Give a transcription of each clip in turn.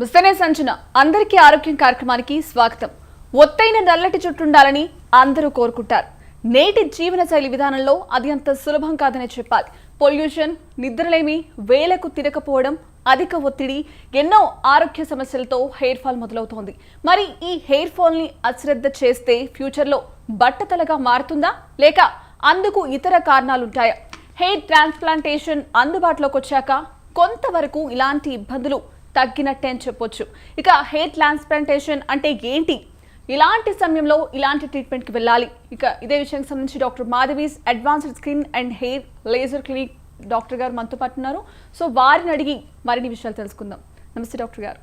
ముస్తనే సంచన అందరికీ ఆరోగ్యం కార్యక్రమానికి స్వాగతం. ఒత్తైన నల్లటి చుట్టుండాలని అందరూ కోరుకుంటారు. నేటి జీవనశైలి విధానంలో అది అంత సులభం కాదనే చెప్పాలి. పొల్యూషన్ నిద్రలేమి వేలకు తిరగకపోవడం అధిక ఒత్తిడి ఎన్నో ఆరోగ్య సమస్యలతో హెయిర్ ఫాల్ మొదలవుతోంది. మరి ఈ హెయిర్ ఫాల్ని అశ్రద్ధ చేస్తే ఫ్యూచర్లో బట్టతలగా మారుతుందా? లేక అందుకు ఇతర కారణాలుంటాయా? హెయిర్ ట్రాన్స్ప్లాంటేషన్ అందుబాటులోకి వచ్చాక కొంతవరకు ఇలాంటి ఇబ్బందులు తగ్గినట్టే అని చెప్పొచ్చు. ఇక హెయిర్ ట్రాన్స్ప్లాంటేషన్ అంటే ఏంటి? ఇలాంటి సమయంలో ఇలాంటి ట్రీట్మెంట్కి వెళ్ళాలి. ఇక ఇదే విషయానికి సంబంధించి doctor Madhavi's advanced skin and hair laser clinic doctor గారు మనతో పాటు ఉన్నారు. సో వారిని అడిగి మరిన్ని విషయాలు తెలుసుకుందాం. నమస్తే డాక్టర్ గారు.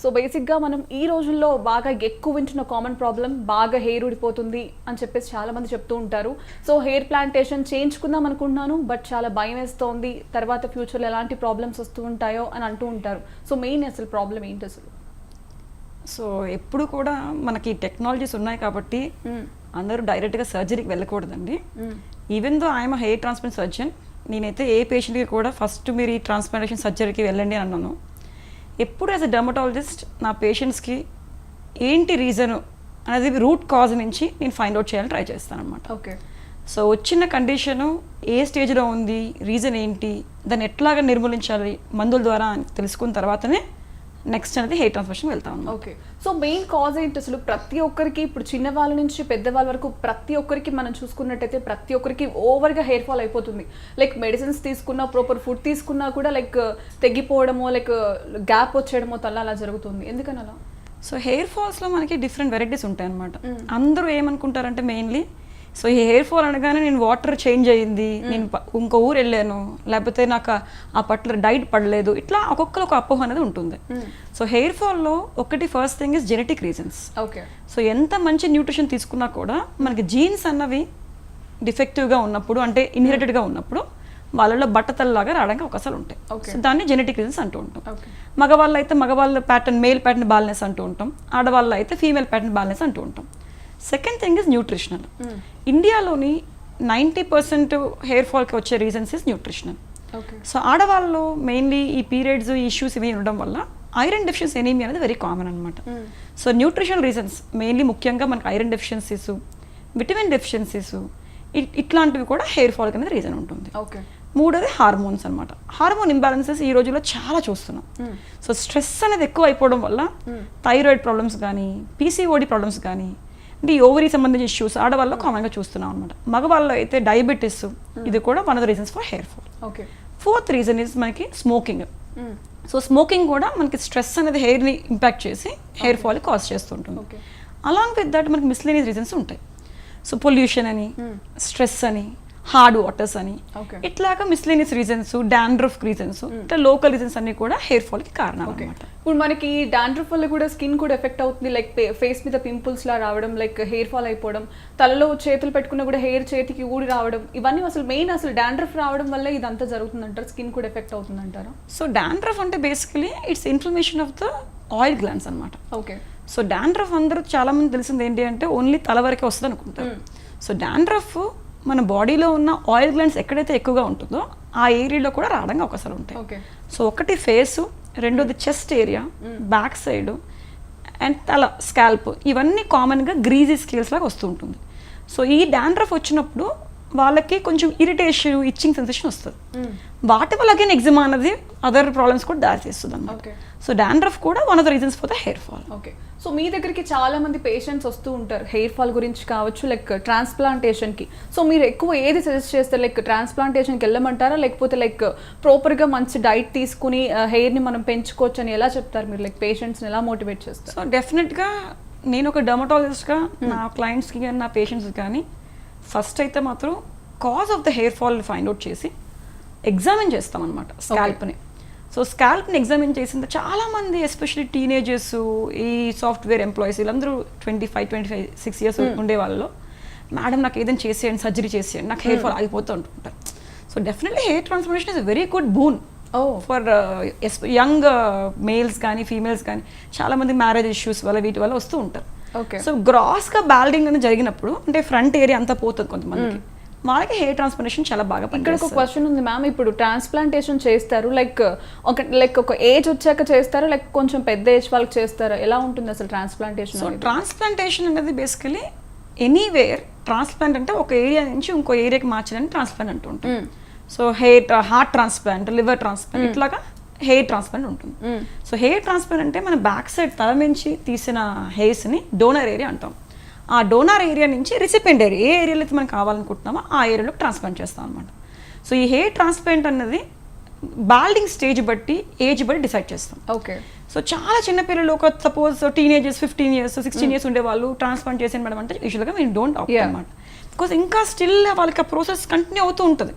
సో బేసిక్గా మనం ఈ రోజుల్లో బాగా ఎక్కువ వింటున్న కామన్ ప్రాబ్లం బాగా హెయిర్ ఊడిపోతుంది అని చెప్పేసి చాలా మంది చెప్తూ ఉంటారు. సో హెయిర్ ప్లాంటేషన్ చేయించుకుందాం అనుకుంటున్నాను బట్ చాలా భయం వేస్తోంది. తర్వాత ఫ్యూచర్లో ఎలాంటి ప్రాబ్లమ్స్ వస్తూ ఉంటాయో అని అంటూ ఉంటారు. సో మెయిన్ అసలు ప్రాబ్లం ఏంటి అసలు? సో ఎప్పుడు కూడా మనకి టెక్నాలజీస్ ఉన్నాయి కాబట్టి అందరూ డైరెక్ట్గా సర్జరీకి వెళ్ళకూడదండి. Even though I'm hair transplant surgeon నేనైతే ఏ పేషెంట్కి కూడా ఫస్ట్ మీరు ఈ ట్రాన్స్ప్లాంటేషన్ సర్జరీకి వెళ్ళండి అని అన్నాను. ఎప్పుడు యాజ్ అ డర్మటాలజిస్ట్ నా పేషెంట్స్కి ఏంటి రీజను అనేది రూట్ కాజ్ నుంచి నేను ఫైండ్ అవుట్ చేయాలని ట్రై చేస్తాను అనమాట ఓకే సో వచ్చిన కండిషను ఏ స్టేజ్లో ఉంది? రీజన్ ఏంటి? దాన్ని ఎట్లాగా నిర్మూలించాలి? మందుల ద్వారా అని తెలుసుకున్న తర్వాతనే నెక్స్ట్ అనేది హెయిర్ ట్రాన్స్ఫర్షన్ వెళ్తాం. ఓకే సో మెయిన్ కాజ్ ఏంటి అసలు? ప్రతి ఒక్కరికి ఇప్పుడు చిన్న వాళ్ళ నుంచి పెద్ద వాళ్ళ వరకు ప్రతి ఒక్కరికి మనం చూసుకున్నట్టయితే ప్రతి ఒక్కరికి ఓవర్గా హెయిర్ ఫాల్ అయిపోతుంది. లైక్ మెడిసిన్స్ తీసుకున్నా ప్రాపర్ ఫుడ్ తీసుకున్నా కూడా లైక్ తెగిపోవడమో లైక్ గ్యాప్ వచ్చేయడమో తల అలా జరుగుతుంది. ఎందుకని అలా? సో హెయిర్ ఫాల్స్లో మనకి డిఫరెంట్ వెరైటీస్ ఉంటాయి అనమాట అందరూ ఏమనుకుంటారంటే మెయిన్లీ సో ఈ హెయిర్ ఫాల్ అనగానే నేను వాటర్ చేంజ్ అయ్యింది నేను ఇంకో ఊరు వెళ్ళాను. లేకపోతే నాకు ఆ- పర్టికులర్ డైట్ పడలేదు. ఇట్లా ఒక్కొక్కరు ఒక అపోహ అనేది ఉంటుంది. సో హెయిర్ ఫాల్లో ఒకటి first thing is genetic reasons. Okay. So ఎంత మంచి న్యూట్రిషన్ తీసుకున్నా కూడా మనకి జీన్స్ అన్నవి డిఫెక్టివ్గా ఉన్నప్పుడు అంటే ఇన్హెరిటెడ్గా ఉన్నప్పుడు వాళ్ళలో బట్టతల్లాగా రావడానికి అవకాశాలు ఉంటాయి. సో దాన్ని జెనెటిక్ రీజన్స్ అంటూ ఉంటాం. మగవాళ్ళు అయితే మగవాళ్ళ ప్యాటర్న్ మేల్ ప్యాటర్న్ బాల్నెస్ అంటూ ఉంటాం. ఆడవాళ్ళు అయితే ఫీమేల్ ప్యాటర్న్ బాల్నెస్ అంటూ ఉంటాం. సెకండ్ థింగ్ ఇస్ న్యూట్రిషనల్ ఇండియాలోని నైంటీ పర్సెంట్ హెయిర్ ఫాల్కి వచ్చే రీజన్స్ ఇస్ న్యూట్రిషనల్ సో ఆడవాళ్ళు మెయిన్లీ ఈ పీరియడ్స్ ఈ ఇష్యూస్ ఇవి ఉండడం వల్ల ఐరన్ డెఫిషియన్సీ ఎనీమియా అనేది వెరీ కామన్ అనమాట సో న్యూట్రిషనల్ రీజన్స్ మెయిన్లీ ముఖ్యంగా మనకి ఐరన్ డెఫిషియన్సీస్ విటమిన్ డెఫిషియన్సీస్ ఇట్లాంటివి కూడా హెయిర్ ఫాల్ అనేది రీజన్ ఉంటుంది. మూడోది హార్మోన్స్ అనమాట హార్మోన్ ఇంబ్యాలెన్సెస్ ఈ రోజుల్లో చాలా చూస్తున్నాం. సో స్ట్రెస్ అనేది ఎక్కువ అయిపోవడం వల్ల థైరాయిడ్ ప్రాబ్లమ్స్ కానీ పీసీఓడి ప్రాబ్లమ్స్ కానీ అంటే ఈ ఓవరీ సంబంధించిన ఇష్యూస్ ఆడవాళ్ళలో కామన్గా చూస్తున్నాం అనమాట మగవాళ్ళలో అయితే డయాబెటీస్ ఇది కూడా one of the reasons for hair fall okay fourth reason is మనకి స్మోకింగ్ సో స్మోకింగ్ కూడా మనకి స్ట్రెస్ అనేది హెయిర్ని ఇంపాక్ట్ చేసి హెయిర్ ఫాల్ కాజ్ చేస్తుంటుంది. అలాంగ్ విత్ దట్ మనకి మిస్లేనియస్ రీజన్స్ ఉంటాయి. సో పొల్యూషన్ అని స్ట్రెస్ అని హార్డ్ వాటర్స్ అని. ఇట్లాగా మిస్లేనియస్ రీజన్స్ డాండ్రఫ్ రీజన్స్ ఇట్లా లోకల్ రీజన్స్ అన్ని కూడా హెయిర్ కారణాలు ఓకే. అనమాట ఇప్పుడు మనకి డాండ్రఫ్ వల్ల కూడా స్కిన్ కూడా ఎఫెక్ట్ అవుతుంది లైక్ ఫేస్ మీద పింపుల్స్ లా రావడం లైక్ హెయిర్ ఫాల్ అయిపోవడం తలలో చేతులు పెట్టుకున్నా కూడా హెయిర్ చేతికి ఊడి రావడం ఇవన్నీ అసలు మెయిన్ అసలు డాండ్రఫ్ రావడం వల్ల ఇదంతా జరుగుతుంది అంటారు స్కిన్ కూడా ఎఫెక్ట్ అవుతుంది అంటారా సో డాండ్రఫ్ అంటే basically it's inflammation of the oil glands అనమాట ఓకే. సో డాండ్రఫ్ అందరూ చాలా మంది తెలిసింది ఏంటి అంటే ఓన్లీ తల వరకే వస్తుంది అనుకుంటారు సో డాండ్రఫ్ మన బాడీలో ఉన్న ఆయిల్ గ్లాండ్స్ ఎక్కడైతే ఎక్కువగా ఉంటుందో ఆ ఏరియాలో కూడా రావడానికి అవకాశాలు ఉంటాయి. ఓకే. సో ఒకటి ఫేసు రెండోది chest area back side and తల స్కాల్ప్ ఇవన్నీ కామన్గా గ్రీజీ స్కేల్స్ లాగా వస్తూ ఉంటుంది. సో ఈ డాండ్రఫ్ వచ్చినప్పుడు వాళ్ళకి కొంచెం ఇరిటేషన్ ఇచ్చింగ్ సెన్సేషన్ వస్తుంది. వాటి వల్ల అగైన్ ఎగ్జిమా అనేది అదర్ ప్రాబ్లమ్స్ కూడా దారి తీస్తుంది అన్నమాట ఓకే సో డాండ్రఫ్ కూడా one of the reasons for the hair fall okay so మీ దగ్గరికి చాలా మంది పేషెంట్స్ వస్తూ ఉంటారు. హెయిర్ ఫాల్ గురించి కావచ్చు లైక్ ట్రాన్స్ప్లాంటేషన్కి. సో మీరు ఎక్కువ ఏది సజెస్ట్ చేస్తారు? లైక్ ట్రాన్స్ప్లాంటేషన్కి వెళ్ళమంటారా? లేకపోతే లైక్ ప్రాపర్గా మంచి డైట్ తీసుకుని హెయిర్ని మనం పెంచుకోవచ్చు అని ఎలా చెప్తారు మీరు? లైక్ పేషెంట్స్ని ఎలా మోటివేట్ చేస్తారు? సో డెఫినెట్గా నేను ఒక డర్మటాలజిస్ట్గా నా క్లయింట్స్కి కానీ నా పేషెంట్స్కి కానీ ఫస్ట్ అయితే మాత్రం cause of the hair fall find out చేసి ఎగ్జామిన్ చేస్తాం అనమాట స్కాల్ప్ని సో స్కాల్ప్ని ఎగ్జామిన్ చేసిన చాలా మంది ఎస్పెషల్లీ టీనేజర్స్ ఈ సాఫ్ట్వేర్ ఎంప్లాయీస్ వీళ్ళందరూ twenty five twenty five six years ఉండే వాళ్ళలో మేడం నాకు ఏదైనా చేసేయండి సర్జరీ చేసేయండి నాకు హెయిర్ ఫాల్ ఆగిపోతూ ఉంటుంటారు so definitely hair transformation is very good boon oh for young males కానీ ఫీమేల్స్ కానీ చాలా మంది మ్యారేజ్ ఇష్యూస్ వల్ల వీటి వల్ల వస్తూ ఉంటారు. సో గ్రాస్గా బాల్డింగ్ అని జరిగినప్పుడు అంటే ఫ్రంట్ ఏరియా అంతా పోతుంది కొంతమందికి. వాళ్ళకి హెయిర్ ట్రాన్స్ప్లాంటేషన్ చాలా బాగా ఇక్కడ ఒక క్వశ్చన్ ఉంది మ్యామ్ ఇప్పుడు ట్రాన్స్ప్లాంటేషన్ చేస్తారు లైక్ ఒక లైక్ ఒక ఏజ్ వచ్చాక చేస్తారు? లైక్ కొంచెం పెద్ద ఏజ్ వాళ్ళకి చేస్తారు? ఎలా ఉంటుంది అసలు ట్రాన్స్ప్లాంటేషన్ సో ట్రాన్స్ప్లాంటేషన్ అనేది బేసికలీ ఎనీవేర్ ట్రాన్స్ప్లాంట్ అంటే ఒక ఏరియా నుంచి ఇంకో ఏరియాకి మార్చడానికి ట్రాన్స్ప్లాంట్ అంటూ ఉంటుంది so hair heart transplant liver transplant ఇట్లాగా హెయిర్ ట్రాన్స్ప్లాంట్ ఉంటుంది. సో హెయిర్ ట్రాన్స్ప్లాంట్ అంటే మన బ్యాక్ సైడ్ తల నుంచి తీసిన హెయిర్స్ని డోనర్ ఏరియా అంటాం. ఆ డోనర్ ఏరియా నుంచి రిసిపెంట్ ఏరియా ఏ ఏరియాలో అయితే మనకు కావాలనుకుంటున్నామో ఆ ఏరియాలోకి ట్రాన్స్ప్లాంట్ చేస్తాం అనమాట సో ఈ హెయిర్ ట్రాన్స్ప్లాంట్ అన్నది బాల్డింగ్ స్టేజ్ బట్టి ఏజ్ బట్టి డిసైడ్ చేస్తాం. ఓకే సో చాలా చిన్న పిల్లలు ఒక suppose teenagers fifteen years sixteen years ఉండే వాళ్ళు ట్రాన్స్ప్లాంట్ చేసిన మేడం అంటే యూజువల్గా మేము డోంట్. అనమాట బికాస్ ఇంకా స్టిల్ వాళ్ళకి ఆ ప్రాసెస్ కంటిన్యూ అవుతూ ఉంటుంది.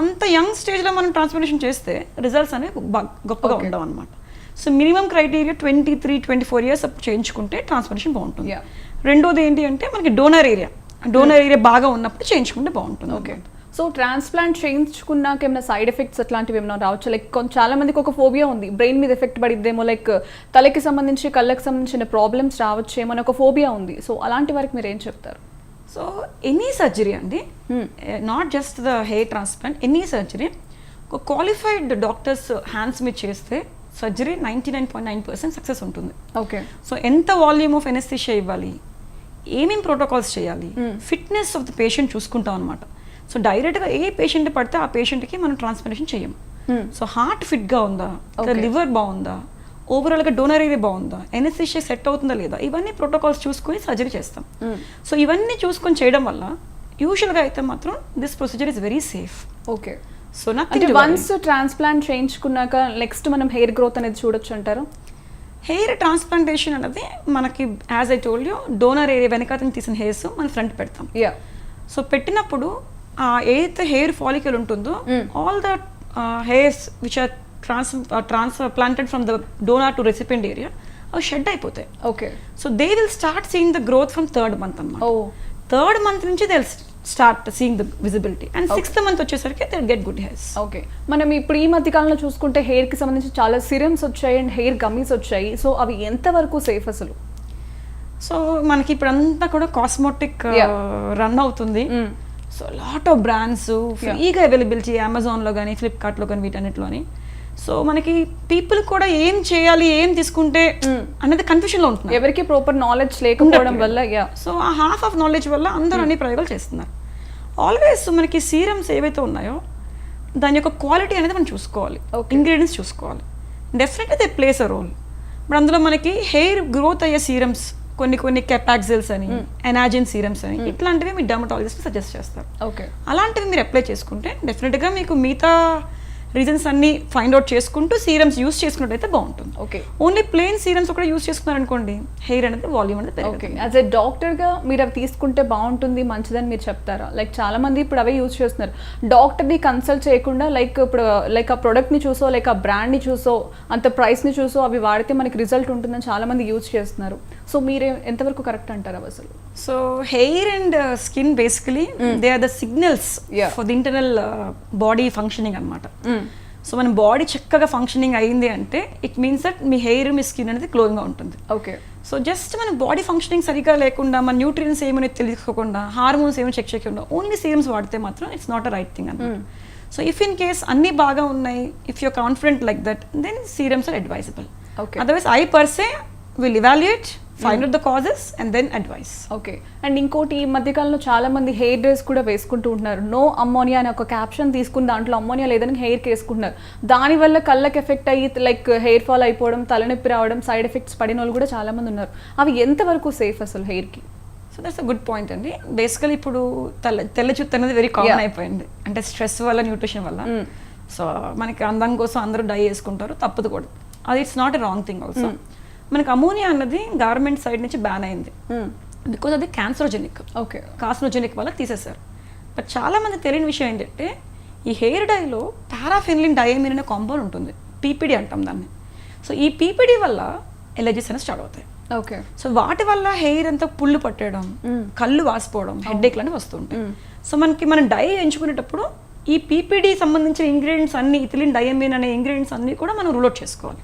అంత యంగ్ స్టేజ్లో మనం ట్రాన్స్ప్లాంటేషన్ చేస్తే రిజల్ట్స్ అనేవి గొప్పగా. ఉండవు అనమాట so minimum criteria twenty three twenty four years అప్పుడు చేయించుకుంటే ట్రాన్స్ప్లాంటేషన్ బాగుంటుంది. రెండోది ఏంటి అంటే మనకి డోనర్ ఏరియా డోనర్ ఏరియా బాగా ఉన్నప్పుడు చేయించుకుంటే బాగుంటుంది ఓకే సో ట్రాన్స్ప్లాంట్ చేయించుకున్నాక ఏమైనా సైడ్ ఎఫెక్ట్స్ అట్లాంటివి ఏమైనా రావచ్చు? లైక్ కొంచెం చాలా మందికి ఒక ఫోబియా ఉంది. బ్రెయిన్ మీద ఎఫెక్ట్ పడిద్దేమో లైక్ తలకి సంబంధించి కళ్ళకి సంబంధించిన ప్రాబ్లమ్స్ రావచ్చేమో అని ఒక ఫోబియా ఉంది. సో అలాంటి వారికి మీరు ఏం చెప్తారు? సో ఎనీ సర్జరీ అండి. Not just the hair transplant any surgery ఒక క్వాలిఫైడ్ డాక్టర్స్ హ్యాండ్స్ మీద చేస్తే surgery ninety nine point nine percent success ఉంటుంది ఓకే సో ఎంత వాల్యూమ్ ఆఫ్ ఎనెస్థిషియా ఇవ్వాలి ఏమేం ప్రోటోకాల్స్ చేయాలి ఫిట్నెస్ ఆఫ్ ద పేషెంట్ చూసుకుంటాం అనమాట సో డైరెక్ట్గా ఏ పేషెంట్ పడితే ఆ పేషెంట్కి మనం ట్రాన్స్ప్లాంటేషన్ చేయం Hmm. సో హార్ట్ ఫిట్గా ఉందా. లివర్ బాగుందా ఓవరాల్గా డోనర్ ఏరియా బాగుందా? ఎనెస్థిషియా సెట్ అవుతుందా లేదా? ఇవన్నీ ప్రోటోకాల్స్ చూసుకొని సర్జరీ చేస్తాం. సో ఇవన్నీ చూసుకొని చేయడం వల్ల యూజువల్గా అయితే మాత్రం this procedure is very safe okay so nothing once transplant చేయించుకున్నాక next మనం హెయిర్ గ్రోత్ అనేది చూడొచ్చు అంటారు? హెయిర్ ట్రాన్స్ప్లాంటేషన్ అనేది మనకి as I told you donor area వెనకాతని తీసిన హెయిర్స్ మన ఫ్రంట్ పెడతాం. యా సో పెట్టినప్పుడు ఏదైతే హెయిర్ ఫాలికల్ ఉంటుందో. All the hairs which are trans transplanted from the donor to recipient area అవి షెడ్ అయిపోతాయి. Okay so they will start seeing the growth from third month అన్నమాట. Third month నుంచి they start seeing the visibility and sixth month వచ్చేసరికి they get good hairs okay మనం ఇప్పుడు ఈ మధ్య కాలంలో చూసుకుంటే హెయిర్కి సంబంధించి చాలా సిరమ్స్ వచ్చాయి అండ్ హెయిర్ గమ్మీస్ వచ్చాయి. సో అవి ఎంతవరకు సేఫ్ అసలు? సో మనకి ఇప్పుడంతా కూడా కాస్మోటిక్. రన్ అవుతుంది. Mm. So lot of brands ఫ్రీగా అవైలబిలిటీ అమెజాన్లో కానీ ఫ్లిప్కార్ట్లో కానీ వీటన్నిటిలోని. సో మనకి పీపుల్ కూడా ఏం చేయాలి ఏం తీసుకుంటే. అనేది కన్ఫ్యూషన్లో ఉంటున్నారు. ఎవరికి ప్రాపర్ నాలెడ్జ్ లేకపోవడం. వల్ల యా సో ఆ హాఫ్ ఆఫ్ నాలెడ్జ్ వల్ల అందరూ అన్ని ప్రయోగాలు చేస్తున్నారు. ఆల్వేస్ మనకి సీరమ్స్ ఏవైతే ఉన్నాయో దాని యొక్క క్వాలిటీ అనేది మనం చూసుకోవాలి. ఇంగ్రీడియంట్స్ చూసుకోవాలి. డెఫినెట్గా దే ప్లేస్ అ రోల్ ఇప్పుడు అందులో మనకి హెయిర్ గ్రోత్ అయ్యే సీరమ్స్ కొన్ని కొన్ని కెపాక్సిల్స్ అని ఎనాజిన్ సీరమ్స్ అని ఇట్లాంటివి మీ డర్మటాలజిస్ట్ సజెస్ట్ చేస్తారు. ఓకే అలాంటివి మీరు అప్లై చేసుకుంటే డెఫినెట్గా మీకు మిగతా రీజన్స్ అన్ని ఫైండ్ అవుట్ చేసుకుంటూ సీరమ్స్ యూస్ చేసుకున్నట్టయితే బాగుంటుంది. ఓకే ఓన్లీ ప్లెయిన్ సీరమ్స్ ఒకటి యూస్ చేసుకున్నారనుకోండి హెయిర్ అనేది వాల్యూమ్ అనేది ఓకే యాజ్ ఎ డాక్టర్గా మీరు అవి తీసుకుంటే బాగుంటుంది మంచిదని మీరు చెప్తారా? లైక్ చాలా మంది ఇప్పుడు అవే యూజ్ చేస్తున్నారు. డాక్టర్ని కన్సల్ట్ చేయకుండా లైక్ ఇప్పుడు లైక్ ఆ ప్రొడక్ట్ని చూసో లైక్ ఆ బ్రాండ్ని చూసో అంత ప్రైస్ని చూసో అవి వాడితే మనకి రిజల్ట్ ఉంటుందని చాలా మంది యూజ్ చేస్తున్నారు. సో మీరే ఎంతవరకు కరెక్ట్ అంటారు అసలు? So hair and skin basically they are the signals. For the internal body functioning అనమాట సో మన బాడీ చక్కగా ఫంక్షనింగ్ అయింది అంటే ఇట్ మీన్స్ దట్ మీ హెయిర్ మీ స్కిన్ అనేది గ్లోయింగ్గా ఉంటుంది. ఓకే సో జస్ట్ మన బాడీ ఫంక్షనింగ్ సరిగా లేకుండా మన న్యూట్రియన్స్ ఏమని తెలుసుకోకుండా హార్మోన్స్ ఏమో చెక్ చేయకుండా ఓన్లీ సీరమ్స్ వాడితే మాత్రం it's not a right thing అనమాట సో ఇఫ్ ఇన్ కేస్ అన్నీ బాగా ఉన్నాయి if your confident like that then serums are advisable. Otherwise I per se will evaluate find out the causes and then advise okay and ఇంకోటి ఈ మధ్యకాలంలో చాలా మంది hair dress కూడా వేసుకుంటూ ఉంటున్నారు. నో అమ్మోనియా అనే ఒక క్యాప్షన్ తీసుకుని దాంట్లో అమ్మోనియా లేదని హెయిర్కి వేసుకుంటున్నారు దానివల్ల కళ్ళకి ఎఫెక్ట్ అయ్యి లైక్ హెయిర్ ఫాల్ అయిపోవడం తలనొప్పి రావడం సైడ్ ఎఫెక్ట్స్ పడిన వాళ్ళు కూడా చాలా మంది ఉన్నారు. అవి ఎంతవరకు సేఫ్ అసలు హెయిర్కి so that's a good point అండి. బేసికలీ ఇప్పుడు తెల్ల తెల్ల చుట్టు అనేది వెరీ కామన్. అయిపోయింది. అంటే స్ట్రెస్ వల్ల న్యూట్రిషన్ వల్ల. Mm. సో మనకి అందం కోసం అందరూ డై వేసుకుంటారు తప్పదు కూడా. అది it's not a wrong thing also మనకి అమోనియా అన్నది గవర్నమెంట్ సైడ్ నుంచి బ్యాన్ అయింది. బికాజ్ అది క్యాన్సరోజెనిక్ ఓకే కాస్మోజెనిక్ వల్ల తీసేశారు. బట్ చాలా మంది తెలియని విషయం ఏంటంటే ఈ హెయిర్ డైలో పారాఫిన్లిన్ డైమిన్ అనే కాంపౌండ్ ఉంటుంది. పీపీడీ అంటాం దాన్ని. సో ఈ పీపీడీ వల్ల ఎలర్జీస్ అనేది స్టార్ట్ అవుతాయి. ఓకే సో వాటి వల్ల హెయిర్ అంతా పుల్లు పట్టేయడం Mm. కళ్ళు వాసిపోవడం హెడ్ ఏక్ లాంటివి వస్తుంటాయి సో మనకి మనం డై ఎంచుకునేటప్పుడు ఈ పీపీడీ సంబంధించిన ఇంగ్రీడియంట్స్ అన్ని ఇథిలిన్ డయమిన్ అనే ఇంగ్రీడియంట్స్ అన్ని కూడా మనం రూల్ అవుట్ చేసుకోవాలి.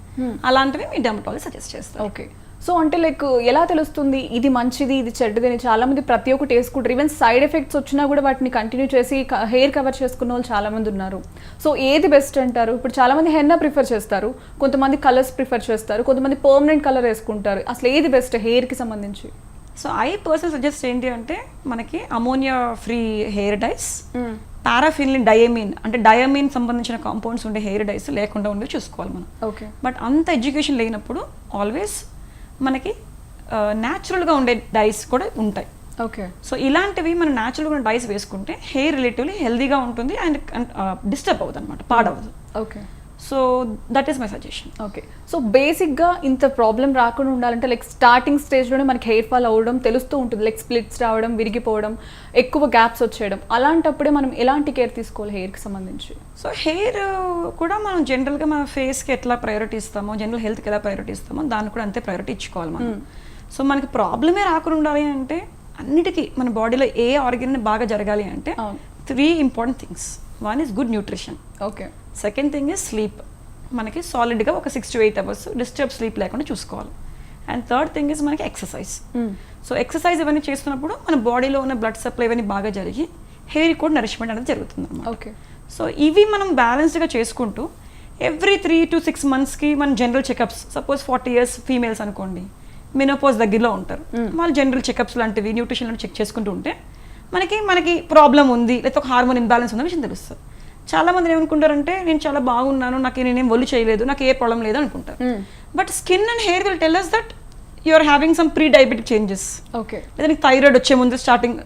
అలాంటివి మీ డెమటాలజీ సజెస్ట్ చేస్తారు. ఓకే సో అంటే లైక్ ఎలా తెలుస్తుంది? ఇది మంచిది ఇది చెడ్డది అని చాలా మంది ప్రతి ఒక్కటి వేసుకుంటారు. ఈవెన్ సైడ్ ఎఫెక్ట్స్ వచ్చినా కూడా వాటిని కంటిన్యూ చేసి హెయిర్ కవర్ చేసుకున్న వాళ్ళు చాలా మంది ఉన్నారు. సో ఏది బెస్ట్ అంటారు? ఇప్పుడు చాలా మంది హెన్నా ప్రిఫర్ చేస్తారు. కొంతమంది కలర్స్ ప్రిఫర్ చేస్తారు. కొంతమంది పర్మనెంట్ కలర్ వేసుకుంటారు. అసలు ఏది బెస్ట్ హెయిర్కి సంబంధించి? సో ఐ పర్సన్ సజెస్ట్ ఏంటి అంటే మనకి ammonia free hair dyes paraphenylene diamine అంటే డయమీన్ సంబంధించిన కాంపౌండ్స్ ఉండే హెయిర్ డైస్ లేకుండా ఉండే చూసుకోవాలి మనం. ఓకే. బట్ అంత ఎడ్యుకేషన్ లేనప్పుడు ఆల్వేస్ మనకి న్యాచురల్గా ఉండే డైస్ కూడా ఉంటాయి. ఓకే. సో ఇలాంటివి మనం న్యాచురల్గా ఉన్న డైస్ వేసుకుంటే హెయిర్ రిలేటివ్లీ హెల్దీగా ఉంటుంది అండ్ డిస్టర్బ్ అవ్వదు అనమాట పాడవదు okay. So that is my suggestion okay so బేసిక్గా ఇంత ప్రాబ్లం రాకుండా ఉండాలంటే లైక్ స్టార్టింగ్ స్టేజ్లోనే మనకి హెయిర్ ఫాల్ అవ్వడం తెలుస్తూ ఉంటుంది. లైక్ స్ప్లిట్స్ రావడం విరిగిపోవడం ఎక్కువ గ్యాప్స్ వచ్చేయడం. అలాంటప్పుడే మనం ఎలాంటి కేర్ తీసుకోవాలి హెయిర్కి సంబంధించి? సో హెయిర్ కూడా మనం జనరల్గా మన ఫేస్కి ఎట్లా ప్రయారిటీ ఇస్తామో జనరల్ హెల్త్కి ఎలా ప్రయారిటీ ఇస్తామో దానికి కూడా అంతే ప్రయారిటీ ఇచ్చుకోవాలి మనం. సో మనకి ప్రాబ్లమే రాకుండా ఉండాలి అంటే అన్నిటికీ మన బాడీలో ఏ ఆర్గన్ బాగా జరగాలి అంటే. Three important things one is good nutrition okay second thing is sleep మనకి సాలిడ్గా ఒక six to eight hours disturb sleep లేకుండా చూసుకోవాలి. అండ్ థర్డ్ థింగ్ ఇస్ మనకి ఎక్సర్సైజ్ సో ఎక్సర్సైజ్ ఇవన్నీ చేస్తున్నప్పుడు మన బాడీలో ఉన్న బ్లడ్ సప్లై ఇవన్నీ బాగా జరిగి హెయిర్ కూడా నరిష్మెంట్ అనేది జరుగుతుంది ఓకే సో ఇవి మనం బ్యాలెన్స్డ్గా చేసుకుంటూ ఎవ్రీ త్రీ టు సిక్స్ మంత్స్కి మన general checkups suppose forty years females అనుకోండి మినోపోజ్ దగ్గరలో ఉంటారు. వాళ్ళు జనరల్ చెకప్స్ లాంటివి న్యూట్రిషన్ చెక్ చేసుకుంటూ ఉంటే మనకి మనకి ప్రాబ్లం ఉంది లేకపోతే ఒక హార్మోన్ ఇంబ్యాలెన్స్ ఉందని విషయం తెలుస్తుంది. చాలా మంది ఏమనుకుంటారంటే నేను చాలా బాగున్నాను నాకు నేనేం ఒళ్ళు చేయలేదు నాకు ఏ ప్రాబ్లం లేదు అనుకుంటారు. But skin and hair will tell us that you are having some pre diabetic changes okay లేదా నీకు థైరాయిడ్ వచ్చే ముందు స్టార్టింగ్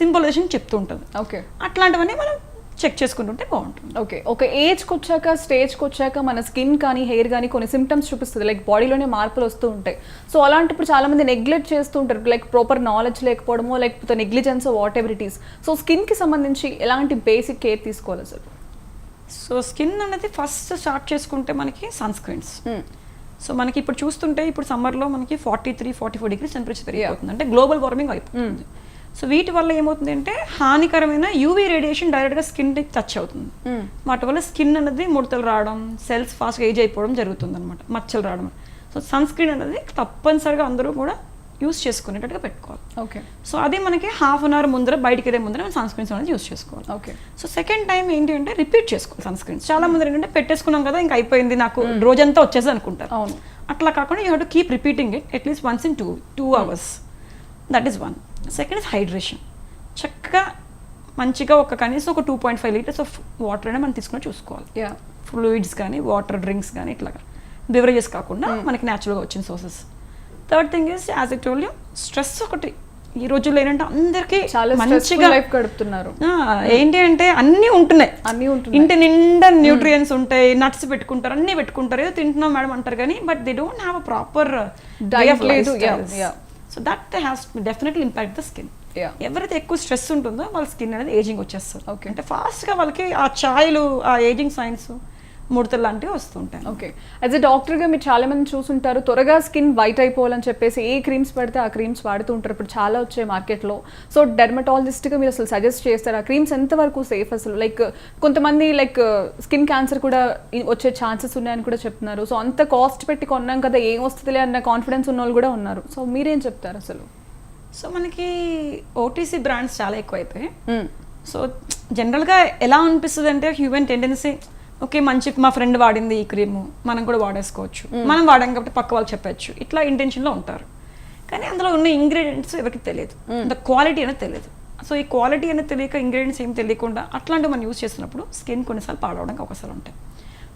సింపులైజేషన్ చెప్తూ ఉంటుంది. ఓకే అట్లాంటివన్నీ మనం చెక్ చేసుకుంటుంటే బాగుంటుంది. ఓకే ఒక ఏజ్కి వచ్చాక స్టేజ్కి వచ్చాక మన స్కిన్ కానీ హెయిర్ కానీ కొన్ని సిమ్టమ్స్ చూపిస్తుంది. లైక్ బాడీలోనే మార్పులు వస్తూ ఉంటాయి. సో అలాంటప్పుడు చాలా మంది నెగ్లెక్ట్ చేస్తూ ఉంటారు. లైక్ ప్రాపర్ నాలెడ్జ్ లేకపోవడమో లేకపోతే negligence whatever it is so స్కిన్కి సంబంధించి ఎలాంటి బేసిక్ కేర్ తీసుకోవాలి అసలు? సో స్కిన్ అనేది ఫస్ట్ స్టార్ట్ చేసుకుంటే మనకి సన్ స్క్రీన్స్ సో మనకి ఇప్పుడు చూస్తుంటే ఇప్పుడు సమ్మర్లో మనకి forty three forty four degrees temperature పెరిగిపోతుంది అంటే గ్లోబల్ వార్మింగ్ అయిపోతుంది. సో వీటి వల్ల ఏమవుతుంది అంటే హానికరమైన యూవీ రేడియేషన్ డైరెక్ట్గా స్కిన్ టచ్ అవుతుంది. వాటి వల్ల స్కిన్ అనేది ముడతలు రావడం సెల్స్ ఫాస్ట్గా ఏజ్ అయిపోవడం జరుగుతుంది అనమాట మచ్చలు రావడం. సో సన్ స్క్రీన్ అనేది తప్పనిసరిగా అందరూ కూడా యూస్ చేసుకునేటట్టుగా పెట్టుకోవాలి. ఓకే. సో అది మనకి హాఫ్ అన్ అవర్ ముందర బయటికి వెళ్ళే ముందర సన్ స్క్రీన్స్ అనేది యూస్ చేసుకోవాలి. ఓకే. సో సెకండ్ టైం ఏంటి అంటే రిపీట్ చేసుకోవాలి సన్ స్క్రీన్స్. చాలా మంది ఏంటంటే పెట్టేసుకున్నాం కదా ఇంకా అయిపోయింది నాకు రోజంతా వచ్చేసి అనుకుంటారు. అవును. అట్లా కాకుండా you have to keep repeating it at least once in two two hours. That is one. Second is hydration చక్కగా మంచిగా ఒక కనీసం ఒక two point five litres of water అయినా మనం తీసుకుని చూసుకోవాలి. యా ఫ్లూయిడ్స్ కానీ వాటర్ డ్రింక్స్ కానీ ఇట్లాగా. బివరేజెస్ కాకుండా మనకి న్యాచురల్గా వచ్చిన sources third thing is as it you stress ఒకటి. ఈ రోజుల్లో ఏంటంటే అందరికీ చాలా మంచిగా లైఫ్ గడుపుతున్నారు. ఏంటి అంటే అన్నీ ఉంటున్నాయి. అన్నీ ఉంటున్నాయి. ఇంటి నిండా న్యూట్రియన్స్ ఉంటాయి నట్స్ పెట్టుకుంటారు అన్నీ పెట్టుకుంటారు. ఏదో తింటున్నాం మేడం అంటారు కానీ but they don't have a proper Diet లేదు. So that has definitely impact the skin. ఎవరైతే ఎక్కువ స్ట్రెస్ ఉంటుందో వాళ్ళ స్కిన్ అనేది ఏజింగ్ వచ్చేస్తారు. అంటే ఫాస్ట్గా వాళ్ళకి ఆ ఛాయలు ఆ ఏజింగ్ సైన్స్ ముడతలు లాంటివి వస్తుంటాయి. ఓకే యాజ్ ఎ డాక్టర్గా మీరు చాలా మంది చూసుంటారు త్వరగా స్కిన్ వైట్ అయిపోవాలని చెప్పేసి ఏ క్రీమ్స్ పడితే ఆ క్రీమ్స్ వాడుతూ ఉంటారు. ఇప్పుడు చాలా వచ్చాయి మార్కెట్లో సో డెర్మటాలజిస్ట్గా మీరు అసలు సజెస్ట్ చేస్తారు? ఆ క్రీమ్స్ ఎంతవరకు సేఫ్ అసలు? లైక్ కొంతమంది లైక్ స్కిన్ క్యాన్సర్ కూడా వచ్చే ఛాన్సెస్ ఉన్నాయని కూడా చెప్తున్నారు. సో అంత కాస్ట్ పెట్టి కొన్నాం కదా ఏం వస్తుందిలే అన్న కాన్ఫిడెన్స్ ఉన్న వాళ్ళు కూడా ఉన్నారు. సో మీరేం చెప్తారు అసలు? సో మనకి ఓటీసీ బ్రాండ్స్ చాలా ఎక్కువైపోయాయి. సో జనరల్గా ఎలా అనిపిస్తుంది అంటే హ్యూమన్ టెండెన్సీ ఓకే మంచి మా ఫ్రెండ్ వాడింది ఈ క్రీము మనం కూడా వాడేసుకోవచ్చు. మనం వాడాం కాబట్టి పక్క వాళ్ళు చెప్పచ్చు. ఇట్లా ఇంటెన్షన్లో ఉంటారు. కానీ అందులో ఉన్న ఇంగ్రీడియంట్స్ ఎవరికి తెలియదు. ద క్వాలిటీ అనేది తెలియదు. సో ఈ క్వాలిటీ అనేది తెలియక ఇంగ్రీడియంట్స్ ఏం తెలియకుండా అట్లాంటివి మనం యూస్ చేసినప్పుడు స్కిన్ కొన్నిసార్లు పాడవడానికి అవకాశాలు ఉంటాయి.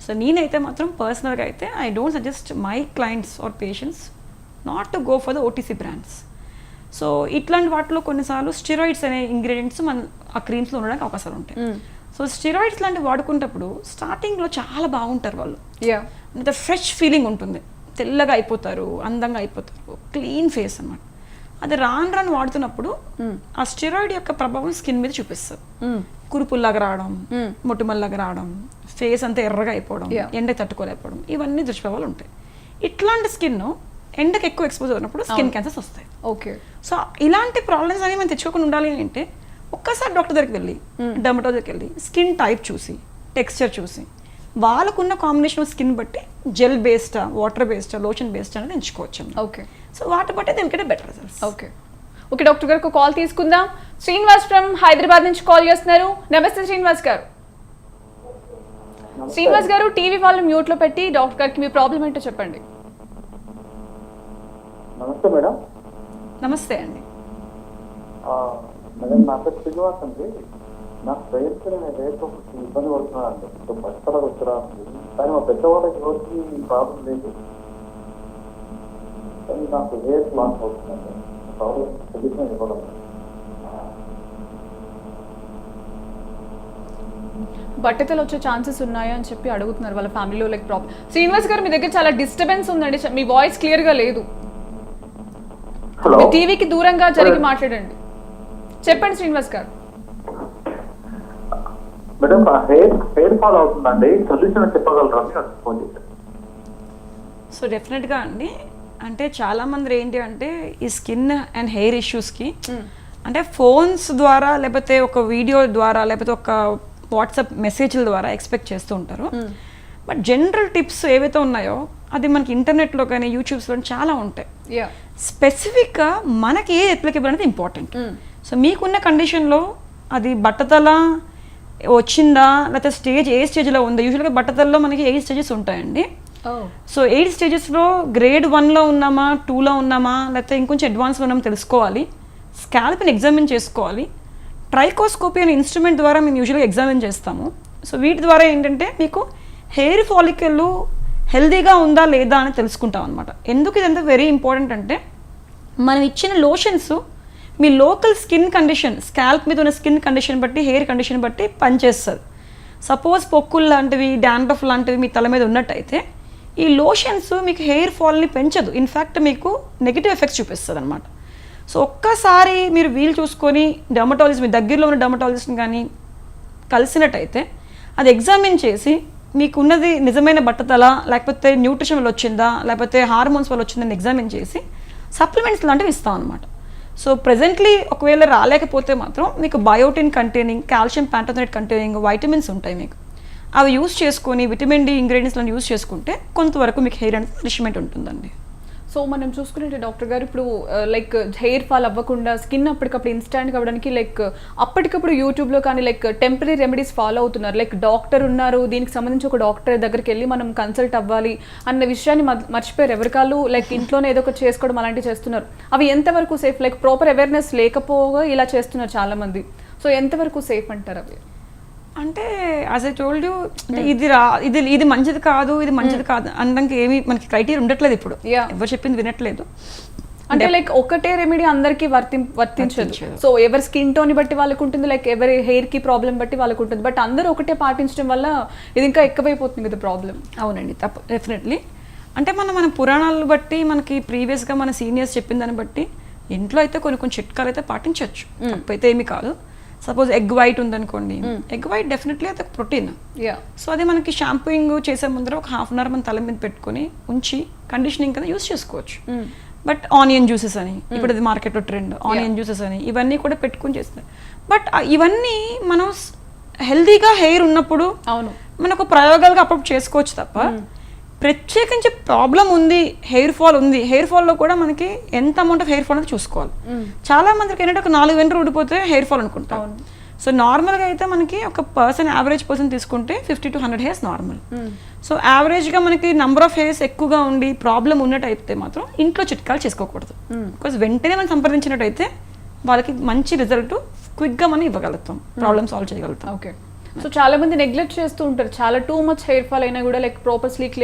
సో నేనైతే మాత్రం పర్సనల్గా అయితే I don't suggest my clients or patients not to go for the OTC brands so ఇట్లాంటి వాటిలో కొన్నిసార్లు స్టిరాయిడ్స్ అనే ఇంగ్రీడియంట్స్ మన ఆ క్రీమ్స్లో ఉండడానికి అవకాశాలు ఉంటాయి. సో స్టిరాయిడ్స్ లాంటివి వాడుకున్నప్పుడు స్టార్టింగ్లో చాలా బాగుంటారు వాళ్ళు. అంత ఫ్రెష్ ఫీలింగ్ ఉంటుంది. తెల్లగా అయిపోతారు అందంగా అయిపోతారు. క్లీన్ ఫేస్ అన్నమాట. అది రాను రాను వాడుతున్నప్పుడు ఆ స్టిరాయిడ్ యొక్క ప్రభావం స్కిన్ మీద చూపిస్తుంది. కురుపుల్లాగా రావడం మొటిమల్లాగా రావడం ఫేస్ అంతా ఎర్రగా అయిపోవడం. ఎండ తట్టుకోలేకపోవడం ఇవన్నీ దుష్ప్రభావాలు ఉంటాయి. ఇట్లాంటి స్కిన్ ఎండకి ఎక్కువ ఎక్స్పోజ్ అయినప్పుడు స్కిన్ క్యాన్సర్స్ వస్తాయి. ఓకే సో ఇలాంటి ప్రాబ్లమ్స్ అనేవి మనం తెచ్చుకోకుండా ఉండాలి అంటే ఒక్కసారి డాక్టర్ దగ్గరికి వెళ్ళి డర్మటో దగ్గరికి వెళ్ళి స్కిన్ టైప్ చూసి టెక్స్చర్ చూసి వాళ్ళకున్న కాంబినేషన్ ఆఫ్ స్కిన్ బట్టి జెల్ బేస్డా వాటర్ బేస్డా లోషన్ బేస్డ్ అనేది ఎంచుకోవచ్చు ఓకే సో వాటి బట్టి దీనికంటే better results okay okay doctor గారికి కాల్ తీసుకుందాం. శ్రీనివాస్ ఫ్రమ్ హైదరాబాద్ నుంచి కాల్ చేస్తున్నారు. నమస్తే శ్రీనివాస్ గారు. శ్రీనివాస్ గారు టీవీ వాళ్ళు మ్యూట్లో పెట్టి డాక్టర్ గారికి మీ ప్రాబ్లం ఏంటో చెప్పండి. నమస్తే మేడం. నమస్తే అండి. మేడం నా పేరు శ్రీనివాస్ అండి నా ఫ్రెండ్స్ నేను రేపు ఒకటి ఇబ్బంది పడుతున్నాను అండి కొంచెం బస్తల వచ్చరా కానీ మా పెద్దవాళ్ళకి ఎవరికి ప్రాబ్లం లేదు. కానీ నాకు హెయిర్ లాస్ అవుతుందండి? ప్రాబ్లం సొల్యూషన్ ఇవ్వడం బట్టతలు వచ్చే ఛాన్సెస్ ఉన్నాయా అని చెప్పి అడుగుతున్నారు వాళ్ళ ఫ్యామిలీలో లైక్ ప్రాబ్లం శ్రీనివాస్ గారు మీ దగ్గర చాలా డిస్టర్బెన్స్ ఉందండి. మీ వాయిస్ క్లియర్గా లేదు టీవీకి దూరంగా జరిగి మాట్లాడండి. చెప్పండి శ్రీనివాస్ గారు. మేడం హెయిర్ హెయిర్ ఫాల్ అవుతుందండి. సొల్యూషన్ చెప్పగలరా? ఫోన్ చేశాను. సో డెఫినెట్గా అండి. అంటే చాలా మంది ఏంటి అంటే ఈ స్కిన్ అండ్ హెయిర్ ఇష్యూస్కి అంటే ఫోన్స్ ద్వారా లేకపోతే ఒక వీడియో ద్వారా లేకపోతే ఒక వాట్సాప్ మెసేజ్ల ద్వారా ఎక్స్పెక్ట్ చేస్తూ ఉంటారు. బట్ జనరల్ టిప్స్ ఏవైతే ఉన్నాయో అది మనకి ఇంటర్నెట్లో కానీ యూట్యూబ్స్లో చాలా ఉంటాయి. యా స్పెసిఫిక్గా మనకి ఏది అప్లికబుల్ అనేది ఇంపార్టెంట్ సో మీకున్న కండిషన్లో అది బట్టతల వచ్చిందా? లేకపోతే స్టేజ్ ఏ స్టేజ్లో ఉందా? యూజువల్గా బట్టతలలో మనకి ఎయిట్ స్టేజెస్ ఉంటాయండి. సో ఎయిట్ స్టేజెస్లో గ్రేడ్ వన్లో ఉన్నామా? టూలో ఉన్నామా? లేకపోతే ఇంకొంచెం అడ్వాన్స్లో ఉన్నామా తెలుసుకోవాలి. స్కాల్ప్ని ఎగ్జామిన్ చేసుకోవాలి. ట్రైకోస్కోపీ అనే ఇన్స్ట్రుమెంట్ ద్వారా మేము యూజువల్గా ఎగ్జామిన్ చేస్తాము. సో వీటి ద్వారా ఏంటంటే మీకు హెయిర్ ఫాలికల్ హెల్దీగా ఉందా లేదా అని తెలుసుకుంటాం అనమాట ఎందుకు ఇదంతా వెరీ ఇంపార్టెంట్ అంటే మనం ఇచ్చిన లోషన్స్ మీ లోకల్ స్కిన్ కండిషన్ స్కాల్ప్ మీద ఉన్న స్కిన్ కండిషన్ బట్టి హెయిర్ కండిషన్ బట్టి పనిచేస్తుంది. సపోజ్ పొక్కులు లాంటివి డాండ్రఫ్ లాంటివి మీ తల మీద ఉన్నట్టయితే ఈ లోషన్స్ మీకు హెయిర్ ఫాల్ని పెంచదు. ఇన్ఫ్యాక్ట్ మీకు నెగిటివ్ ఎఫెక్ట్స్ చూపిస్తుంది అనమాట సో ఒక్కసారి మీరు వీలు చూసుకొని డర్మటాలజిస్ట్ మీ దగ్గరలో ఉన్న డర్మటాలజిస్ట్ని కానీ కలిసినట్టయితే అది ఎగ్జామిన్ చేసి మీకున్నది నిజమైన బట్టతల లేకపోతే న్యూట్రిషన్ వల్ల వచ్చిందా లేకపోతే హార్మోన్స్ వల్ల వచ్చిందని ఎగ్జామిన్ చేసి సప్లిమెంట్స్ లాంటివి ఇస్తాం అనమాట సో ప్రెజెంట్లీ ఒకవేళ రాలేకపోతే మాత్రం మీకు biotin containing calcium pantothenate containing vitamins ఉంటాయి మీకు. అవి యూస్ చేసుకొని విటమిన్ డి ఇంగ్రీడియంట్స్లను యూస్ చేసుకుంటే కొంతవరకు మీకు హెయిర్ అండ్ నరిష్మెంట్ ఉంటుందండి. సో మనం చూసుకుంటే డాక్టర్ గారు ఇప్పుడు లైక్ హెయిర్ ఫాల్ అవ్వకుండా స్కిన్ అప్పటికప్పుడు ఇన్స్టాంట్ అవ్వడానికి లైక్ అప్పటికప్పుడు యూట్యూబ్లో కానీ లైక్ టెంపరీ రెమెడీస్ ఫాలో అవుతున్నారు. లైక్ డాక్టర్ ఉన్నారు దీనికి సంబంధించి ఒక డాక్టర్ దగ్గరికి వెళ్ళి మనం కన్సల్ట్ అవ్వాలి అన్న విషయాన్ని మ- మర్చిపోయారు. ఎవరికాలు లైక్ ఇంట్లోనే ఏదో ఒకటి చేసుకోవడం అలాంటివి చేస్తున్నారు. అవి ఎంతవరకు సేఫ్ లైక్ ప్రాపర్ అవేర్నెస్ లేకపోగా ఇలా చేస్తున్నారు చాలా మంది సో ఎంతవరకు సేఫ్ అంటారు అవి? అంటే యాజ్ ఐ టోల్డ్ యూ ఇది రా ఇది ఇది మంచిది కాదు ఇది మంచిది కాదు అనడానికి ఏమి మనకి క్రైటీరియా ఉండట్లేదు ఇప్పుడు. ఎవరు చెప్పింది వినట్లేదు. అంటే లైక్ ఒకటే రెమెడీ అందరికి వర్తి వర్తించదు. సో ఎవరి స్కిన్ టోన్ బట్టి వాళ్ళకు ఉంటుంది లైక్ ఎవరి హెయిర్కి ప్రాబ్లం బట్టి వాళ్ళకు ఉంటుంది. బట్ అందరూ ఒకటే పాటించడం వల్ల ఇది ఇంకా ఎక్కువైపోతుంది కదా ప్రాబ్లం అవునండి తప్ప డెఫినెట్లీ అంటే మనం మన పురాణాలను బట్టి మనకి ప్రీవియస్గా మన సీనియర్స్ చెప్పిన దాన్ని బట్టి ఇంట్లో అయితే కొన్ని కొన్ని చిట్కాలు అయితే పాటించవచ్చు. తప్పైతే ఏమీ కాదు. సపోజ్ ఎగ్ వైట్ ఉందనుకోండి. ఎగ్ వైట్ డెఫినెట్లీ అది ప్రోటీన్. యా సో అది మనకి షాంపూయింగ్ చేసే ముందర ఒక హాఫ్ అన్ అవర్ మన తల మీద పెట్టుకొని ఉంచి కండిషనింగ్ కింద యూస్ చేసుకోవచ్చు. బట్ ఆనియన్ జ్యూసెస్ అని ఇప్పుడు అది మార్కెట్లో ట్రెండ్ ఆనియన్ జ్యూసెస్ అని ఇవన్నీ కూడా పెట్టుకొని చేస్తారు బట్ ఇవన్నీ మనం హెల్దీగా హెయిర్ ఉన్నప్పుడు అవును. మనకు ప్రయోగాలుగా అప్పుడు చేసుకోవచ్చు తప్ప ప్రత్యేకించి ప్రాబ్లం ఉంది హెయిర్ ఫాల్ ఉంది. హెయిర్ ఫాల్లో కూడా మనకి ఎంత అమౌంట్ ఆఫ్ హెయిర్ ఫాల్ అనేది చూసుకోవాలి. చాలా మందికి ఏంటంటే ఒక నాలుగు వెంట్రులు ఊడిపోతే హెయిర్ ఫాల్ అనుకుంటాం. సో నార్మల్గా అయితే మనకి ఒక పర్సన్ యావరేజ్ పర్సన్ తీసుకుంటే fifty to hundred hairs normal so యావరేజ్గా మనకి నంబర్ ఆఫ్ హెయిర్స్ ఎక్కువగా ఉండి ప్రాబ్లం ఉన్నట్టు అయితే మాత్రం ఇంట్లో చిట్కాలు చేసుకోకూడదు. బికాస్ వెంటనే మనం సంప్రదించినట్టయితే వాళ్ళకి మంచి రిజల్ట్ క్విక్గా మనం ఇవ్వగలుగుతాం. ప్రాబ్లమ్ సాల్వ్ చేయగలుగుతాం. ఓకే. సో చాలా మంది నెగ్లెక్ట్ చేస్తూ ఉంటారు. చాలా టూ మచ్ హెయిర్ ఫాల్ అయినా కూడా లైక్ ప్రాపర్ స్లీక్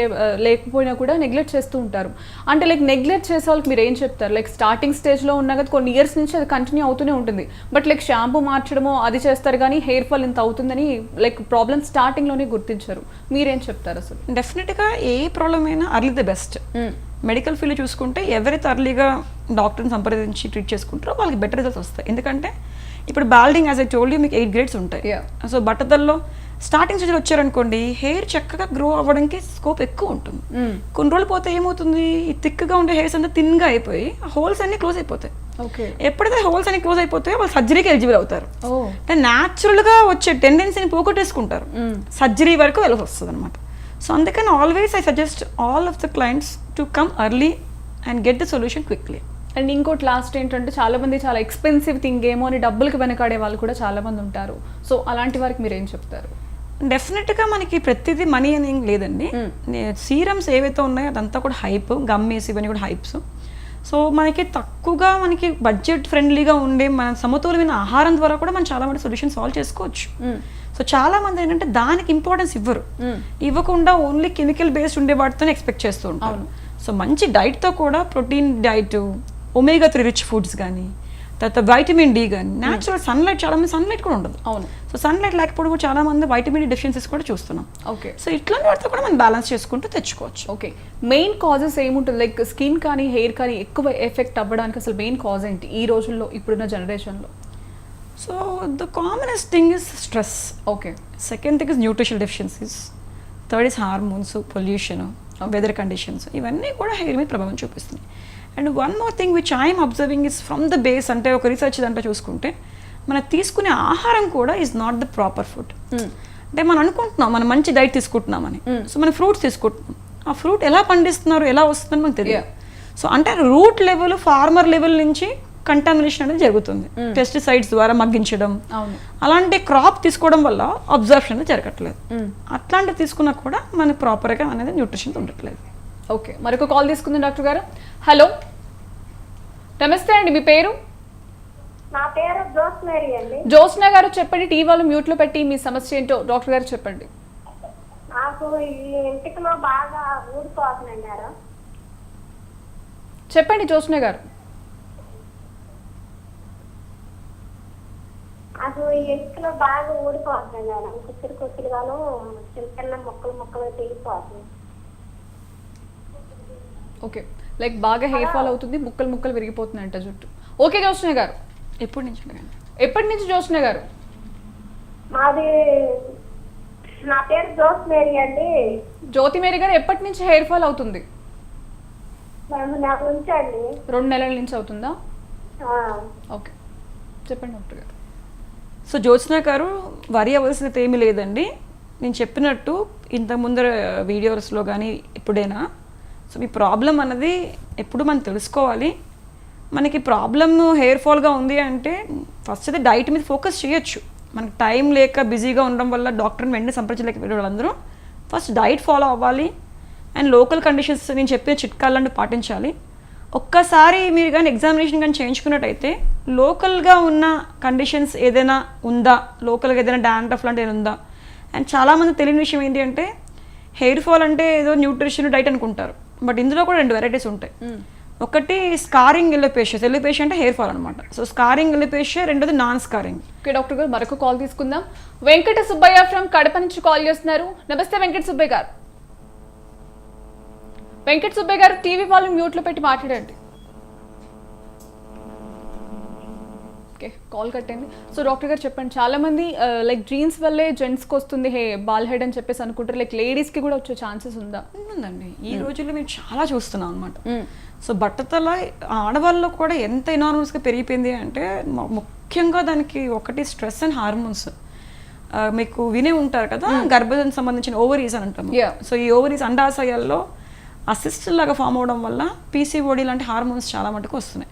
లేకపోయినా కూడా నెగ్లెక్ట్ చేస్తూ ఉంటారు. అంటే లైక్ నెగ్లెక్ట్ చేసే వాళ్ళకి మీరు ఏం చెప్తారు? లైక్ స్టార్టింగ్ స్టేజ్లో ఉన్నా కదా కొన్ని ఇయర్స్ నుంచి అది కంటిన్యూ అవుతూనే ఉంటుంది. బట్ లైక్ షాంపూ మార్చడమో అది చేస్తారు కానీ హెయిర్ ఫాల్ ఇంత అవుతుందని లైక్ ప్రాబ్లమ్ స్టార్టింగ్లోనే గుర్తించారు. మీరేం చెప్తారు అసలు? డెఫినెట్గా ఏ ప్రాబ్లం అయినా early the best medical field చూసుకుంటే ఎవరైతే అర్లీగా డాక్టర్ని సంప్రదించి ట్రీట్ చేసుకుంటారో వాళ్ళకి బెటర్ రిజల్ట్స్ వస్తాయి. ఎందుకంటే ఇప్పుడు బాల్డింగ్ యాజ్ ఐ టోల్డ్ మీకు ఎయిట్ గ్రేడ్స్ ఉంటాయి. సో బట్టతల్లో స్టార్టింగ్ స్టేజ్లో వచ్చారనుకోండి హెయిర్ చక్కగా గ్రో అవ్వడానికి స్కోప్ ఎక్కువ ఉంటుంది. కొన్ని రోజులు పోతే ఏమవుతుంది? ఈ థిక్గా ఉండే హెయిర్స్ అంతా థిన్గా అయిపోయి హోల్స్ అన్ని క్లోజ్ అయిపోతాయి. ఓకే ఎప్పుడైతే హోల్స్ అని క్లోజ్ అయిపోతాయో వాళ్ళు సర్జరీకి ఎలిజిబుల్ అవుతారు. న్యాచురల్గా వచ్చే టెండెన్సీని పోగొట్టేసుకుంటారు. సర్జరీ వరకు వెళ్ళి వస్తుంది అనమాట సో అందుకని always I suggest all of the clients to come early and get the solution quickly and ఇంకోటి లాస్ట్ ఏంటంటే చాలా మంది చాలా ఎక్స్పెన్సివ్ థింగ్ ఏమో అని డబ్బులకి వెనకాడే వాళ్ళు కూడా చాలా మంది ఉంటారు. సో అలాంటి వారికి మీరు ఏం చెప్తారు డెఫినెట్గా మనకి ప్రతిదీ మనీ అని ఏం లేదండి. సీరమ్స్ ఏవైతే ఉన్నాయో అదంతా కూడా హైప్ గమ్మేసి ఇవన్నీ కూడా హైప్స్ సో మనకి తక్కువగా మనకి బడ్జెట్ ఫ్రెండ్లీగా ఉండే మన సమతుల్యమైన ఆహారం ద్వారా కూడా మనం చాలా మంది సొల్యూషన్ సాల్వ్ చేసుకోవచ్చు సో చాలా మంది ఏంటంటే దానికి ఇంపార్టెన్స్ ఇవ్వరు. ఇవ్వకుండా ఓన్లీ కెమికల్ బేస్డ్ ఉండే వాటితోనే ఎక్స్పెక్ట్ చేస్తూ ఉంటారు. సో మంచి డైట్తో కూడా protein diet omega three rich foods కానీ తర్వాత వైటమిన్ డి కానీ న్యాచురల్ సన్లైట్ చాలా మంది సన్లైట్ కూడా ఉండదు. అవును. సో సన్లైట్ లేకపోవడం కూడా చాలా మంది వైటమిన్ డి డెఫిషియన్సీస్ కూడా చూస్తున్నాం. ఓకే సో ఇట్లాంటి వాటితో కూడా మనం బ్యాలెన్స్ చేసుకుంటూ తెచ్చుకోవచ్చు. ఓకే మెయిన్ కాజెస్ ఏముంటుంది? లైక్ స్కిన్ కానీ హెయిర్ కానీ ఎక్కువ ఎఫెక్ట్ అవ్వడానికి అసలు మెయిన్ కాజ్ ఏంటి? ఈ రోజుల్లో ఇప్పుడున్న జనరేషన్లో so the commonest thing is stress okay second thing is nutrition deficiencies third is hormones pollution weather conditions ఇవన్నీ కూడా హెయిర్ మీద ప్రభావం చూపిస్తుంది and one more thing which I'm observing is from the base అంటే ఒక రీసెర్చ్ దాంట్లో చూసుకుంటే మనం తీసుకునే ఆహారం కూడా is not the proper food అంటే మనం అనుకుంటున్నాం మనం మంచి డైట్ తీసుకుంటున్నామని. సో మనం ఫ్రూట్స్ తీసుకుంటున్నాం. ఆ ఫ్రూట్ ఎలా పండిస్తున్నారు ఎలా వస్తుందని మనకు తెలియదు. సో అంటే రూట్ లెవెల్ ఫార్మర్ లెవెల్ నుంచి కంటామినేషన్ అనేది జరుగుతుంది. పెస్టిసైడ్స్ ద్వారా మగ్గించడం. అలాంటి క్రాప్ తీసుకోవడం వల్ల అబ్జర్ప్షన్ అనేది జరగట్లేదు. అట్లాంటివి తీసుకున్నా కూడా మనకి ప్రాపర్గా అనేది న్యూట్రిషన్ ఉండట్లేదు. ఓకే మరొక కాల్ తీసుకుంది డాక్టర్ గారు. హలో. నమస్తే అండి మీ పేరు? నా పేరు జోస్ మేరీ అండి. జ్యోత్స్న గారు చెప్పండి టీ వాళ్ళు మ్యూట్లో పెట్టి మీ సమస్య ఏంటో డాక్టర్ గారు చెప్పండి. నాకు ఈ ఇంటికిలో బాగా ఊడిపోతున్నాయి మేడం. చెప్పండి జ్యోత్స్న గారు. నాకు ఈ ఇంటికిలో బాగా ఊడిపోతున్నాయి మేడం. కుచ్చిరి కుచ్చిరిగాను చిన్న చిన్న మొక్కలు మొక్కలు తెగిపోతున్నాయి ఓకే. లైక్ బాగా హెయిర్ ఫాల్ అవుతుంది ముక్కలు ముక్కలు విరిగిపోతున్నాయంట జుట్టు. ఓకే జ్యోత్స్న గారు. ఎప్పటి నుంచి ఎప్పటి నుంచి జ్యోత్స్న గారు? మాది నా పేరు జోస్ మేరీ అండి. జ్యోతి మేరీ గారు ఎప్పటి నుంచి హెయిర్ ఫాల్ అవుతుంది? రెండు నెలల నుంచి అవుతుందా? ఆ, ఓకే. చెప్పండి డాక్టర్ గారు. సో జ్యోత్స్న గారు వరి అవ్వాల్సినది ఏమీ లేదండి. నేను చెప్పినట్టు ఇంత ముందర వీడియోస్లో కానీ ఎప్పుడైనా సో మీ ప్రాబ్లం అన్నది ఎప్పుడు మనం తెలుసుకోవాలి. మనకి ప్రాబ్లమ్ హెయిర్ ఫాల్గా ఉంది అంటే ఫస్ట్ అయితే డైట్ మీద ఫోకస్ చేయొచ్చు. మనకి టైం లేక బిజీగా ఉండడం వల్ల డాక్టర్ని వెంటనే సంప్రదించలేక వాళ్ళందరూ ఫస్ట్ డైట్ ఫాలో అవ్వాలి. అండ్ లోకల్ కండిషన్స్ నేను చెప్పిన చిట్కాలను పాటించాలి. ఒక్కసారి మీరు కానీ ఎగ్జామినేషన్ కానీ చేయించుకున్నట్టయితే లోకల్గా ఉన్న కండిషన్స్ ఏదైనా ఉందా? లోకల్గా ఏదైనా డాండ్రఫ్ లాంటిది ఏదైనా ఉందా అండ్ చాలామంది తెలియని విషయం ఏంటి అంటే హెయిర్ ఫాల్ అంటే ఏదో న్యూట్రిషన్ డైట్ అనుకుంటారు. బట్ ఇందులో కూడా రెండు వెరైటీస్ ఉంటాయి. ఒకటి స్కారింగ్ ఎలిపేషియస్ ఎలిపేషియా అంటే హెయిర్ ఫాల్ అనమాట సో స్కారింగ్ ఎలిపేషియా రెండోది నాన్ స్కారింగ్ ఓకే డాక్టర్ గారు మరొక కాల్ తీసుకుందాం. వెంకట సుబ్బయ్య ఫ్రమ్ కడప నుంచి కాల్ చేస్తున్నారు. నమస్తే వెంకట సుబ్బయ్య గారు. వెంకట సుబ్బయ్య గారు టీవీ వాళ్ళు మ్యూట్లో పెట్టి మాట్లాడండి. ఓకే కాల్ కట్టండి సో డాక్టర్ గారు చెప్పండి చాలా మంది లైక్ జీన్స్ వల్లే జెంట్స్కి వస్తుంది హే బాల్ హెడ్ అని చెప్పేసి అనుకుంటారు లైక్ లేడీస్కి కూడా వచ్చే ఛాన్సెస్ ఉందా? ఉందండి. ఈ రోజుల్లో మేము చాలా చూస్తున్నాం అనమాట సో బట్టతల ఆడవాళ్ళలో కూడా ఎంత ఎనార్మస్గా పెరిగిపోయింది అంటే ముఖ్యంగా దానికి ఒకటి స్ట్రెస్ అండ్ హార్మోన్స్ మీకు వినే ఉంటారు కదా గర్భధానికి సంబంధించిన ఓవరీస్ అని అంటాము. సో ఈ ఓవరీస్ అండాశయాల్లో అసిస్ట్ లాగా ఫామ్ అవడం వల్ల పీసీఓడి లాంటి హార్మోన్స్ చాలా మటుకు వస్తున్నాయి.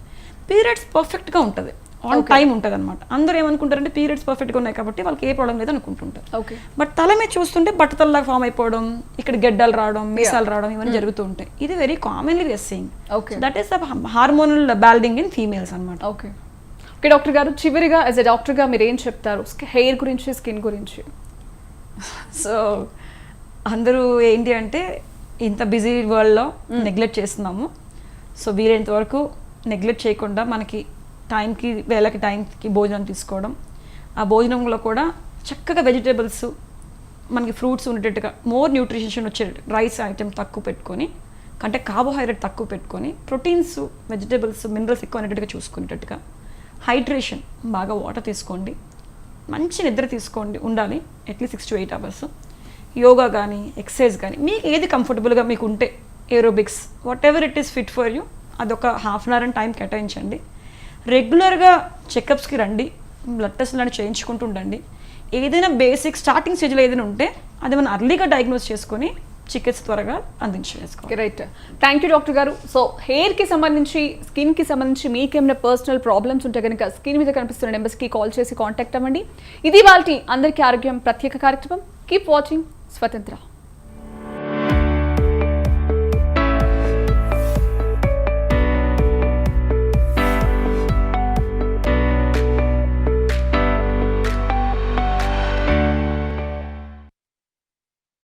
పీరియడ్స్ పర్ఫెక్ట్గా ఉంటుంది. ఆన్ టైం ఉంటుంది అనమాట అందరూ ఏమనుకుంటారంటే పీరియడ్స్ పర్ఫెక్ట్గా ఉన్నాయి కాబట్టి వాళ్ళకి ఏ ప్రాబ్లం లేదు అనుకుంటుంటారు. ఓకే బట్ తల మీద చూస్తుంటే బట్టతల్లాగా ఫామ్ అయిపోవడం ఇక్కడ గెడ్డలు రావడం మీసాలు రావడం ఇవన్నీ జరుగుతూ ఉంటాయి. ఇది very commonly seeing Okay. That is the hormonal balding in females అనమాట ఓకే ఓకే డాక్టర్ గారు చివరిగా యాజ్ ఎ డాక్టర్గా మీరు ఏం చెప్తారు? హెయిర్ గురించి స్కిన్ గురించి? సో అందరూ ఏంటి అంటే ఇంత బిజీ వరల్డ్లో నెగ్లెక్ట్ చేస్తున్నాము. సో వీలైనంత వరకు నెగ్లెక్ట్ చేయకుండా మనకి టైంకి వేళకి టైంకి భోజనం తీసుకోవడం. ఆ భోజనంలో కూడా చక్కగా వెజిటేబుల్స్ మనకి ఫ్రూట్స్ ఉండేటట్టుగా మోర్ న్యూట్రిషన్ వచ్చే రైస్ ఐటెం తక్కువ పెట్టుకొని అంటే కార్బోహైడ్రేట్ తక్కువ పెట్టుకొని ప్రోటీన్స్ వెజిటేబుల్స్ మినరల్స్ ఎక్కువ అనేటట్టుగా చూసుకునేటట్టుగా హైడ్రేషన్ బాగా వాటర్ తీసుకోండి. మంచి నిద్ర తీసుకోండి ఉండాలి at least six to eight hours yoga కానీ ఎక్సర్సైజ్ కానీ మీకు ఏది కంఫర్టబుల్గా మీకు ఉంటే aerobics whatever it is fit for you అదొక half an hour and time కేటాయించండి. రెగ్యులర్గా చెకప్స్కి రండి బ్లడ్ టెస్ట్ లాంటివి చేయించుకుంటూ ఉండండి ఏదైనా బేసిక్ స్టార్టింగ్ స్టేజ్లో ఏదైనా ఉంటే అది మనం అర్లీగా డయాగ్నోస్ చేసుకొని చికిత్స త్వరగా అందించేసుకోవాలి. రైట్ థ్యాంక్ యూ డాక్టర్ గారు. సో హెయిర్కి సంబంధించి స్కిన్కి సంబంధించి మీకేమైనా పర్సనల్ ప్రాబ్లమ్స్ ఉంటే కనుక స్క్రీన్ మీద కనిపిస్తున్న నెంబర్స్కి కాల్ చేసి కాంటాక్ట్ అవ్వండి. ఇది వాళ్ళకి అందరికీ ఆరోగ్యం ప్రత్యేక కార్యక్రమం. కీప్ వాచింగ్ స్వతంత్ర.